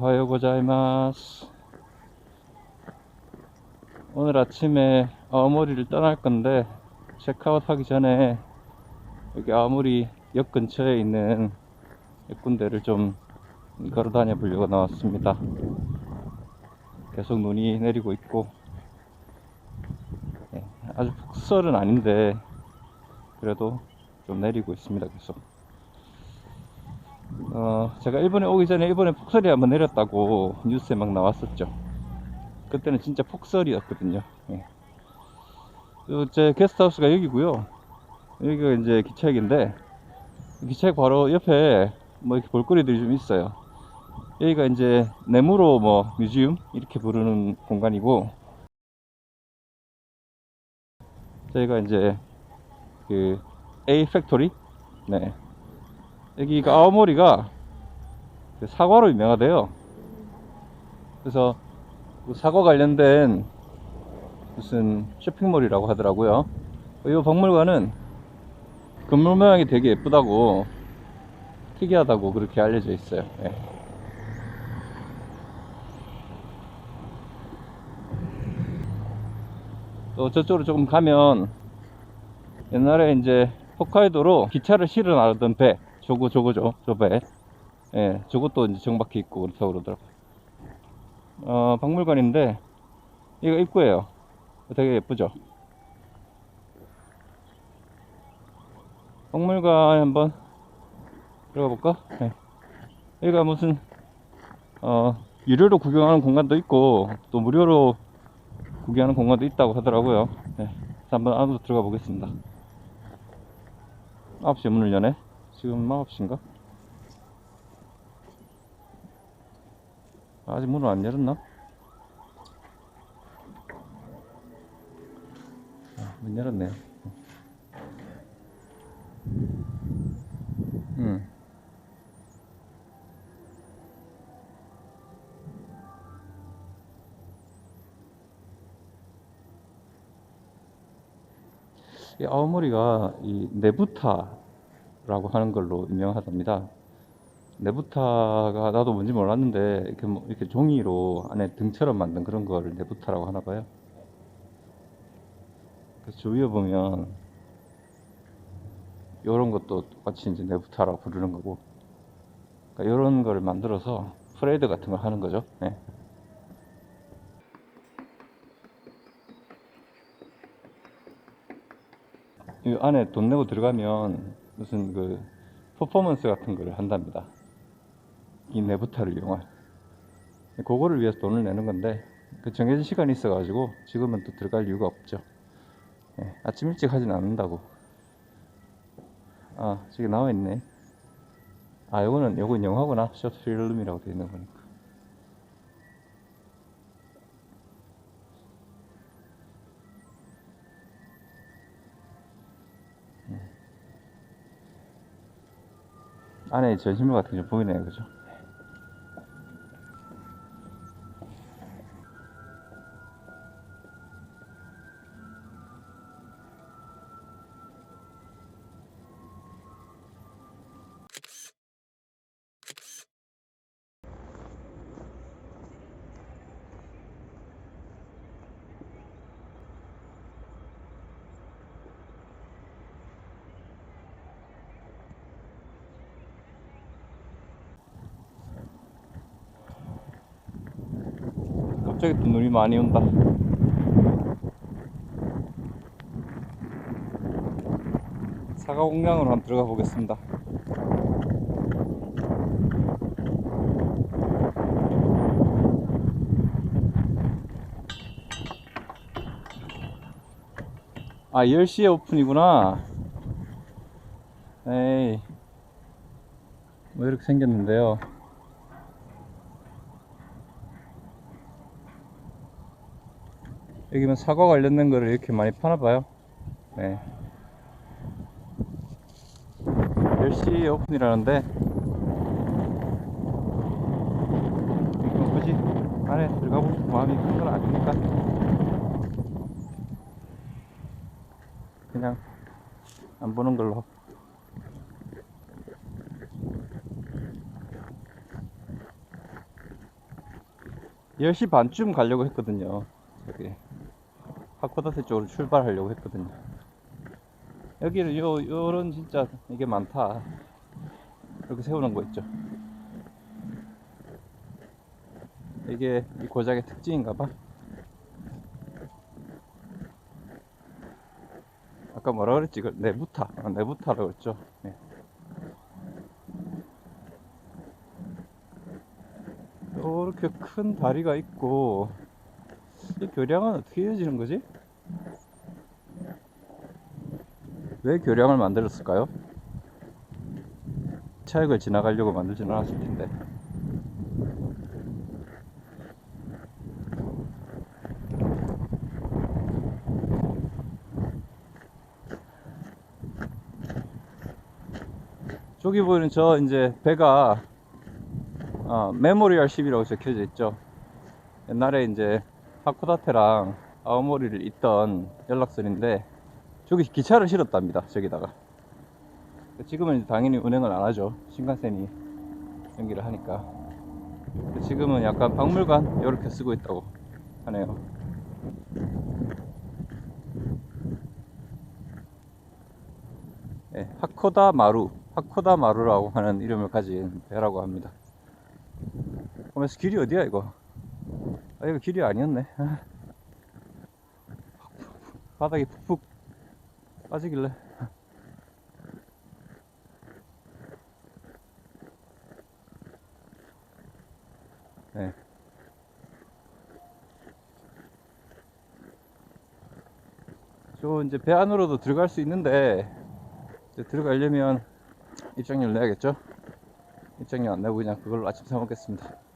오하요 고자이마스. 오늘 아침에 아오모리를 떠날 건데 체크아웃 하기 전에 여기 아오모리 역 근처에 있는 몇 군데를 좀 걸어 다녀 보려고 나왔습니다. 계속 눈이 내리고 있고 예, 아주 폭설은 아닌데 그래도 좀 내리고 있습니다. 계속. 어, 제가 일본에 오기 전에 일본에 폭설이 한번 내렸다고 뉴스에 막 나왔었죠. 그때는 진짜 폭설이었거든요. 예. 어, 제 게스트하우스가 여기고요. 여기가 이제 기차역인데 기차역 바로 옆에 뭐 이렇게 볼거리들이 좀 있어요. 여기가 이제 네무로 뭐 뮤지엄 이렇게 부르는 공간이고 저희가 이제 그 A 팩토리 네 여기가 아오모리가 그 사과로 유명하대요. 그래서 그 사과 관련된 무슨 쇼핑몰이라고 하더라고요. 이 박물관은 건물 모양이 되게 예쁘다고 특이하다고 그렇게 알려져 있어요. 예. 또 저쪽으로 조금 가면 옛날에 이제 홋카이도로 기차를 실어 나르던 배, 저거 저거죠, 저 배. 예, 저것도 이제 정박해 있고 그렇다고 그러더라고요. 어, 박물관인데 이거 입구예요. 되게 예쁘죠. 박물관 한번 들어가 볼까? 네. 여기가 무슨 어 유료로 구경하는 공간도 있고 또 무료로 구경하는 공간도 있다고 하더라고요. 네. 한번 안으로 들어가 보겠습니다. 9시에 문을 여네. 지금 9시인가? 아직 문을 안 열었나? 아, 문 열었네요. 음. 이 아오모리가 이 네부타 라고 하는 걸로 유명하답니다. 네부타가 나도 뭔지 몰랐는데 이렇게 뭐 이렇게 종이로 안에 등처럼 만든 그런 거를 네부타라고 하나 봐요. 그래서 주위에 보면 이런 것도 똑같이 이제 네부타라고 부르는 거고 그러니까 이런 거를 만들어서 프레이드 같은 걸 하는 거죠. 네. 이 안에 돈 내고 들어가면 무슨 그 퍼포먼스 같은 거를 한답니다. 이 네부타를 이용한. 그거를 위해서 돈을 내는 건데 그 정해진 시간이 있어가지고 지금은 또 들어갈 이유가 없죠. 예, 아침 일찍 하진 않는다고. 아 저기 나와 있네. 아 요거는 요건 영화구나. 쇼트 필름이라고 되어 있는 거니까. 안에 전신물 같은 게좀 보이네요, 그죠? 갑자기 또 눈이 많이 온다. 사과 공장으로 한번 들어가 보겠습니다. 아, 10시에 오픈이구나. 에이. 뭐 이렇게 생겼는데요. 여기는 사과 관련된 거를 이렇게 많이 파나 봐요. 네. 10시 오픈이라는데 이거 굳이 안에 들어가고 싶은 마음이 큰 건 아니니까 그냥 안 보는 걸로 10시 반쯤 가려고 했거든요. 여기 하코다테 쪽으로 출발하려고 했거든요. 여기는 요 요런 진짜 이게 많다. 이렇게 세우는 거 있죠. 이게 이 고작의 특징인가 봐. 아까 뭐라 그랬지? 그 네부타. 아, 네부타라고 그랬죠. 예. 이렇게 큰 다리가 있고 이 교량은 어떻게 이어지는 거지? 왜 교량을 만들었을까요? 차역을 지나가려고 만들지는 않았을 텐데 저기 보이는 저 이제 배가 어, 메모리얼 10이라고 적혀져 있죠. 옛날에 이제 하코다테랑 아오모리를 잇던 연락선인데 저기 기차를 실었답니다. 저기다가. 지금은 당연히 운행을 안 하죠. 신간센이 연기를 하니까. 지금은 약간 박물관 이렇게 쓰고 있다고 하네요. 네, 하코다 마루, 하코다 마루라고 하는 이름을 가진 배라고 합니다. 그러면서 길이 어디야 이거? 아 이거 길이 아니었네. 아. 바닥이 푹푹 빠지길래. 네. 저 이제 배 안으로도 들어갈 수 있는데 들어가려면 입장료를 내야겠죠? 입장료 안 내고 그냥 그걸로 아침 사 먹겠습니다.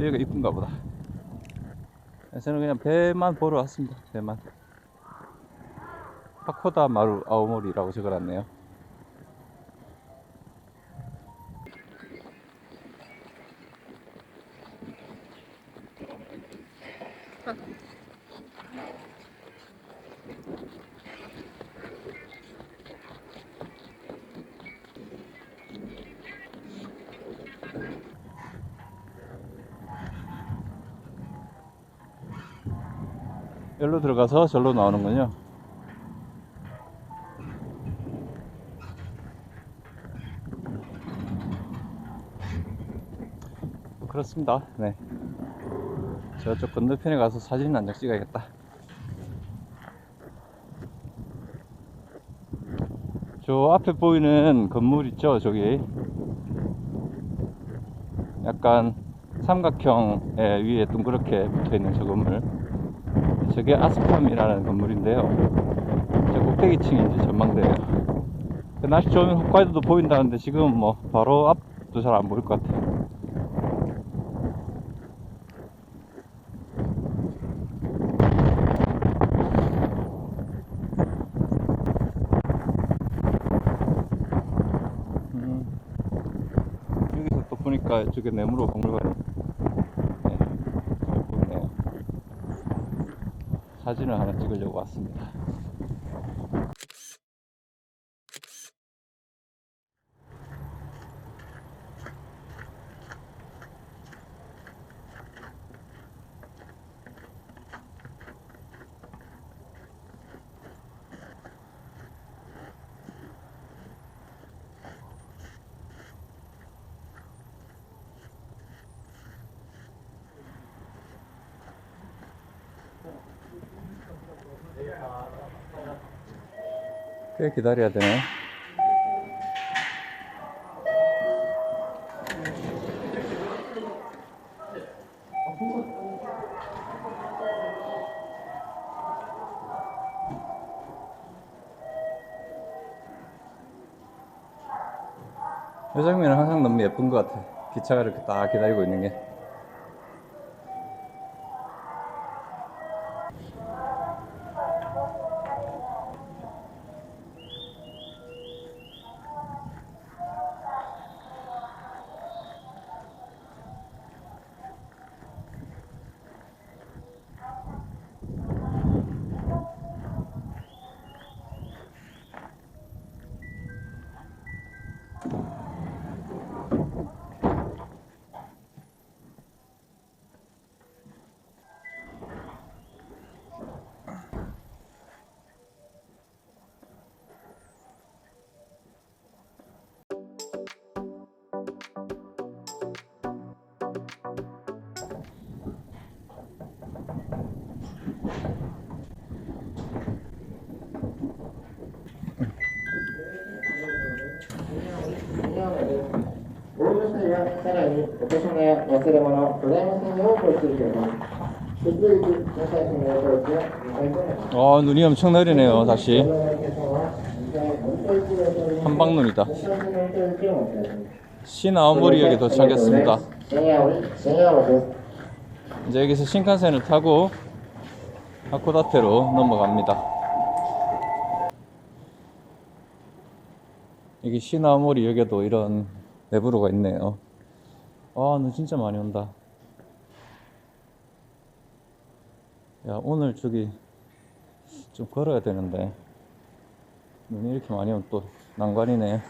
여기가 이쁜가 보다. 저는 그냥 배만 보러 왔습니다. 배만. 하코다 마루 아오모리라고 적어놨네요. 여기로 들어가서 절로 나오는군요. 그렇습니다. 네. 저쪽 건너편에 가서 사진 한 장 찍어야겠다. 저 앞에 보이는 건물 있죠, 저기. 약간 삼각형 위에 둥그렇게 붙어 있는 저 건물. 저게 아스팜이라는 건물인데요. 저 꼭대기층이 이제 전망대예요. 그 날씨 좋으면 홋카이도도 보인다는데 지금 뭐 바로 앞도 잘 안 보일 것 같아요. 음, 여기서 또 보니까 이쪽에 네무로 박물관이 네, 잘 보이네요. 사진을 하나 찍으려고 왔습니다. 꽤 기다려야 되네. 이 장면은 항상 너무 예쁜 것 같아. 기차가 이렇게 딱 기다리고 있는 게. 세션의 세레모나 블레임스님을 볼수있습니다 아 눈이 엄청 내리네요 다시. 한방눈이다. 시나오모리역에 도착했습니다. 이제 여기서 신칸센을 타고 하코다테로 넘어갑니다. 여기 시나모리역에도 이런 내부로가 있네요. 아, 너 진짜 많이 온다. 야, 오늘 저기 좀 걸어야 되는데 눈이 이렇게 많이 오면 또 난관이네.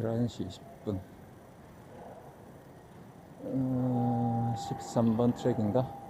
열한 시 20분. 어, 13번 트랙인가?